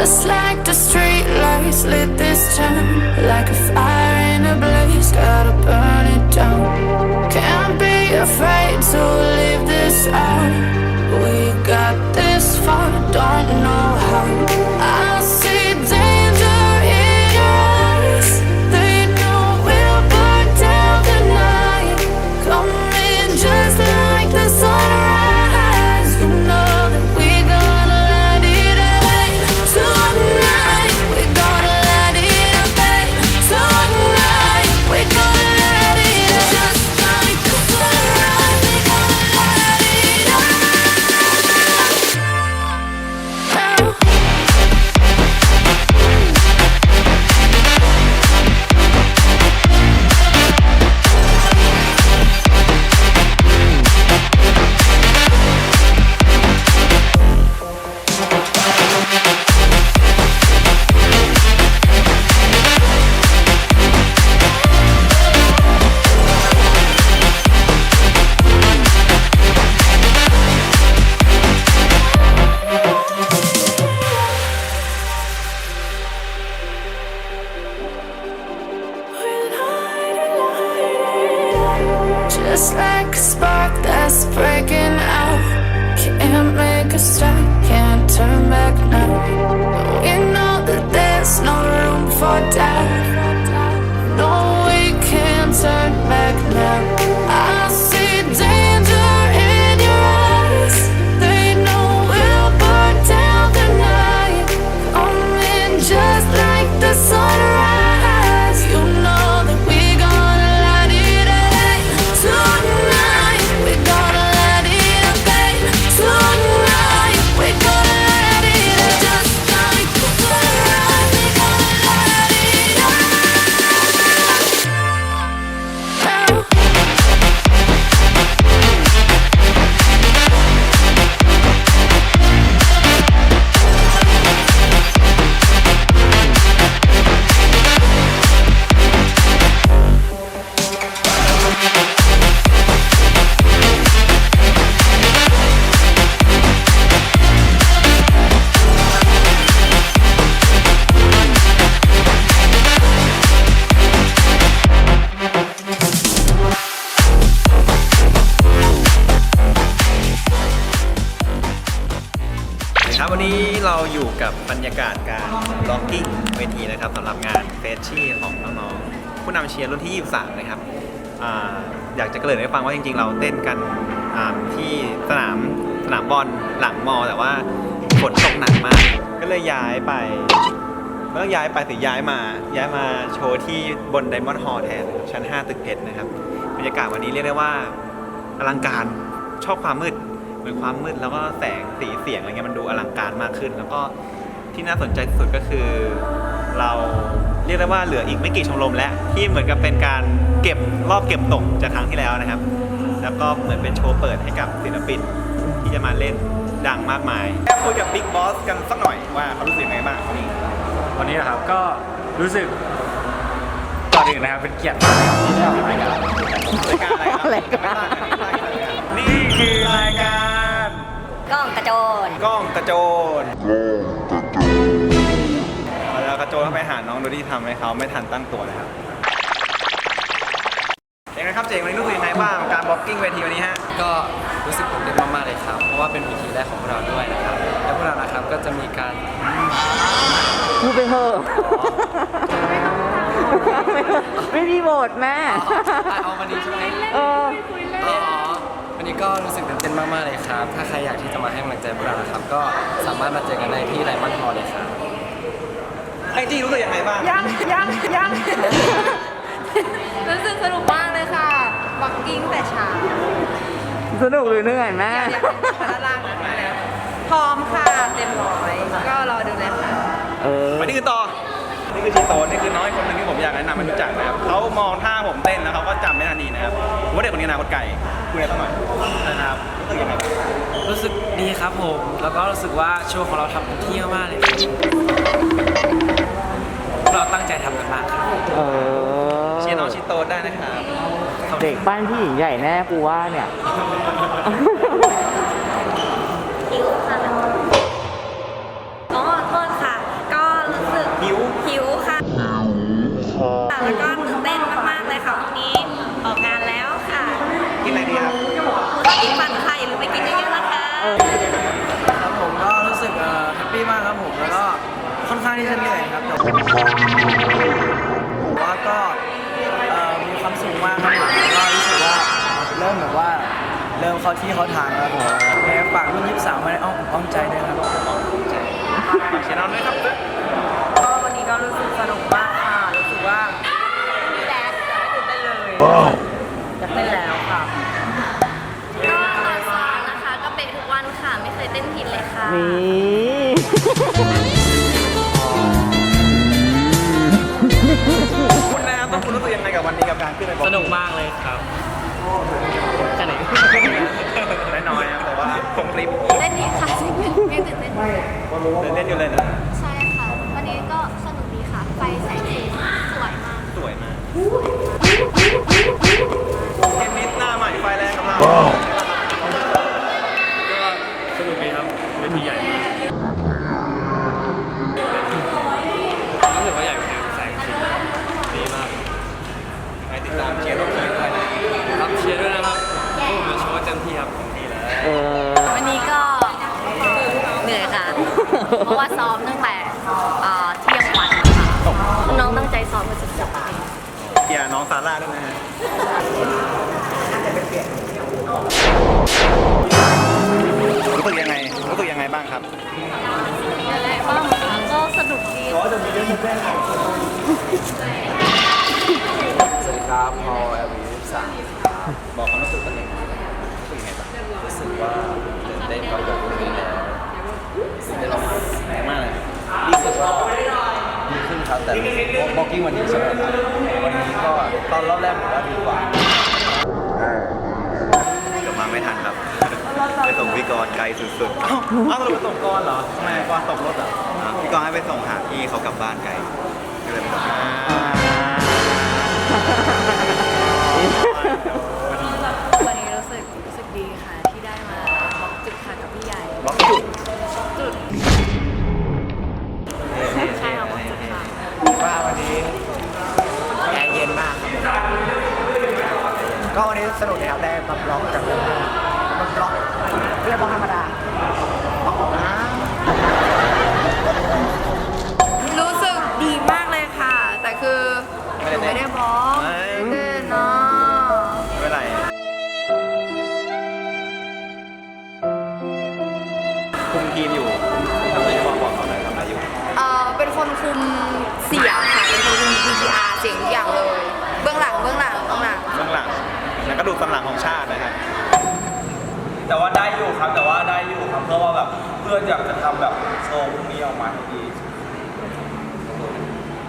Just like the street lights lit this town Like a fire in a blaze, gotta burn it down. Can't be afraid to leave this out ยากาศการล็อกกิ้งเวทีนะครับสำหรับงานเฟชชี่ของน้องๆผู้นำเชียร์รุ่นที่ 23 นะครับอาอยากจะเกริ่นให้ฟังว่าจริงๆ เราเต้นกันอ่าที่สนามสนามบอลหลังมอ แต่ว่าฝนตกหนักมาก ก็เลยย้ายไปไม่ต้องย้ายไปสิย้ายมา ย้ายมาโชว์ที่บนไดมอนด์ฮอลล์แทนชั้น 5 ตึกเพชรนะครับบรรยากาศวันนี้เรียกได้ว่าอลังการชอบความมืดเหมือนความมืดแล้วก็แสงสีเสียงอะไรเงี้ยมันดูอลังการมากขึ้น แล้วก็ ที่น่าสนใจที่สุดก็คือ เราเรียกได้ว่าเหลืออีกไม่กี่ชมรมแล้วที่เหมือนกับเป็นการเก็บรอบเก็บตกจากครั้งที่แล้วนะครับ แล้วก็เหมือนเป็นโชว์เปิดให้กับศิลปินที่จะมาเล่นดังมากมายแค่คุยกับบิ๊กบอสกันสักหน่อยว่าเขารู้สึกยังไงบ้างวันนี้วันนี้นะครับก็รู้สึกก่อนอื่นนะครับเป็นเกียรติมากนะครับที่ได้ออกรายการรายการอะไรครับรายการนี่คือรายการ กล้องกระโจน กล้องกระโจนเเข้าไปหาน้องโดยที่ทำให้เขาไม่ทันตั้งตัวนะครับยังไงครับเจงวันนี้รู้สึกยังไงบ้างการบล็อกกิ้งเวทีวันนี้ฮะ ก็รู้สึกตื่นเต้นมากๆเลยครับ เพราะว่าเป็นเวทีแรกของพวกเราด้วยนะครับ แล้วพวกเรานะครับก็จะมีการพูดไปเถอะไม่มีโหวตแม่ เอาวันนี้ใช่ไหมเอออ๋อวันนี้ก็รู้สึกตื่นเต้นมากๆเลยครับ ถ้าใครอยากที่จะมาให้กำลังใจพวกเรานะครับ ก็สามารถมาเจอกันได้ที่ไดมอนด์ฮอลล์เลยครับ ไอจีรู้สึกยังไงบ้าง ยังยังยัง รู้สึกสนุกมากเลยค่ะ บักกิ้งแต่เช้าสนุกหรือเหนื่อยแม่เดี๋ยวด้านล่างนะคะพร้อมค่ะ เต็มร้อย ก็รอดูเลยค่ะ เออ ไปนี่คือต่อ นี่คือชีโตนี่คือน้อยคนหนึงที่ผมอยากแนะนำให้รู้จักนะครับเขามองท่าผมเต้นแล้วเขาก็จำไม่ทันทีนะครับผมว่าเด็กคนนี้อนาคตไกลคุยอะไรสักหน่อยนะครับรู้สึกยังไงบ้าง รู้สึกดีครับผม แล้วก็รู้สึกว่าโชว์ของเราทำเต็มที่มากๆเลย ใจทำกันมากครับเออเชียร์น้องชิโตได้นะครับเด็กบ้านพี่ใหญ่แน่กูว่าเนี่ยอ๋อโทษค่ะ ก็รู้สึกคิ้วคิ้วค่ะแล้วก็ตื่นเต้นมากๆเลยค่ะวันนี้งานแล้วค่ะกินอะไรดีครับ ก็กินฟันไข่หรือไปกินเยอะๆนะคะ ครับผมก็รู้สึกแฮปปี้มากครับผมแล้วก็ค่อนข้างที่จะเหนื่อย ว่าก็มีความสุขมากครับผมแล้วก็รู้สึกว่าเริ่มแบบว่า เริ่มเข้าที่เขาทางแล้วครับผมแม่ฝากรุ่ยี่สิบสามไว้ในอ้อมอกอ้อมใจด้วยครับ เชียร์เอาด้วยครับ ก็วันนี้ก็รู้สึกสนุกมากค่ะ รู้สึกว่ามีแดนอยากให้ตื่นได้นเลยอยากเต้นแล้วค่ะ ก็ตานซ้อมนะคะก็เป็นทุกวันค่ะ ไม่เคยเต้นผิดเลยค่ะ นี่ กยังไงกับวันนี้กับการขึ้นไปสนุกมากเลยครับแค่ไหนน้อยๆนะแต่ว่าคงรีบเต้นดีค่ะยังยังตื่นเต้นอยู่เล่นอยู่เลยนะใช่ค่ะ วันนี้ก็สนุกดีค่ะ ไฟแสงสีสวยมาก สวยมากเทนนิสหน้าใหม่ไฟแรงกับเรา สวัสดีครับพอเอลวีสิบสามบอกความรู้สึกกันเองรู้สึกยังไงบ้างรู้สึกว่าตื่นเต้นกับรุ่นนี้แล้วได้ลองมาแรงมากเลยรู้สึกว่าดีขึ้นครับแต่บ็อกกิ้งวันนี้ใช่ไหมครับวันนี้ก็ตอนรอบแรกผมว่าดีกว่าเกือบมาไม่ทันครับไปส่งพี่กรณ์ไกลสุดๆ อ้าวอ้าวเราไปส่งกรณ์เหรอทำไมกรณ์ตกรถเหรออ่าพี่ กรณ์ให้ไปส่งหาพี่เขากลับบ้านไกลก็เลยไปส่งวันนี้รู้สึกรู้สึกดีค่ะ ที่ได้มาบล็อกจุดค่ะกับพี่ใหญ่บล็อกจุดจุดใช่ค่ะบล็อกจุดค่ะว่าวันนี้แอร์เย็นมากครับก็วันนี้สนุกนะครับได้มาบล็อกกับ พราะว่าแบบเพื่อนอยากจะทำแบบโชว์พวกนี้ออกมาให้ดี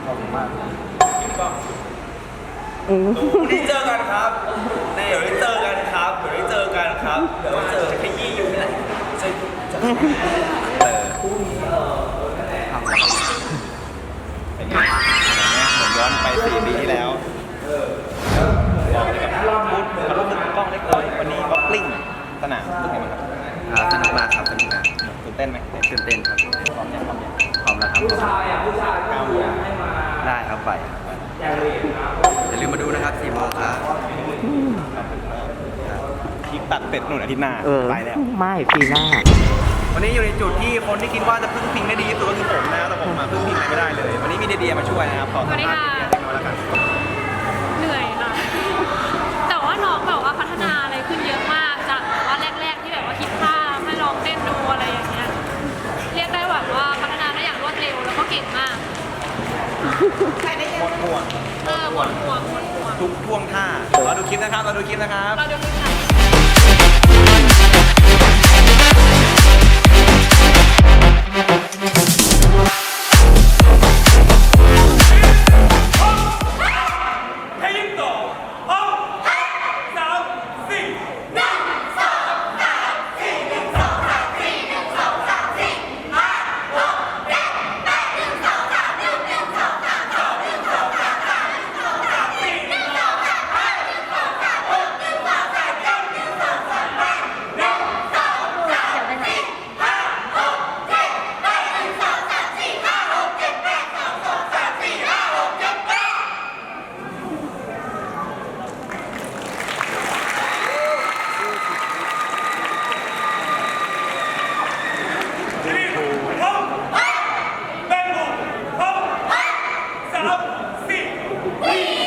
ขอบคุณมากก็วันนี้เจอกันครับเดี๋ยวได้เจอกันครับเดี๋ยวได้เจอกันครับเดี๋ยวได้เจอขยี้อยู่นี่แหละจะจะเออเป็นไงเหมือนย้อนไปสี่ปีที่แล้วบอกเลยกับพูดกับรู้สึกกล้องเล็กเลยวันนี้บ็อกลิ้งสนามรู้สึกไงบ้าง ตื่นเต้นไหมตื่นเต้นครับพร้อมยังพร้อมยังพร้อมแล้วครับเก้าโมงได้ครับไปอย่าลืมมาดูนะครับ4โมงครับคลิปตัดเป็ดหนุนอาทิตย์หน้าเออไปแล้วไม่ปีหน้า วันนี้อยู่ในจุดที่คนที่คิดว่าจะพึ่งพิงได้ดีที่สุดก็คือผมนะครับแต่ผมมาพึ่งพิงอะไรไม่ได้เลย วันนี้มีเดียมาช่วยนะครับขอสัมภาษณ์เดียเล็ก ท่วงท่าเราดูคลิปนะครับเราดูคลิปนะครับ เราดู We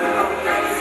Lord.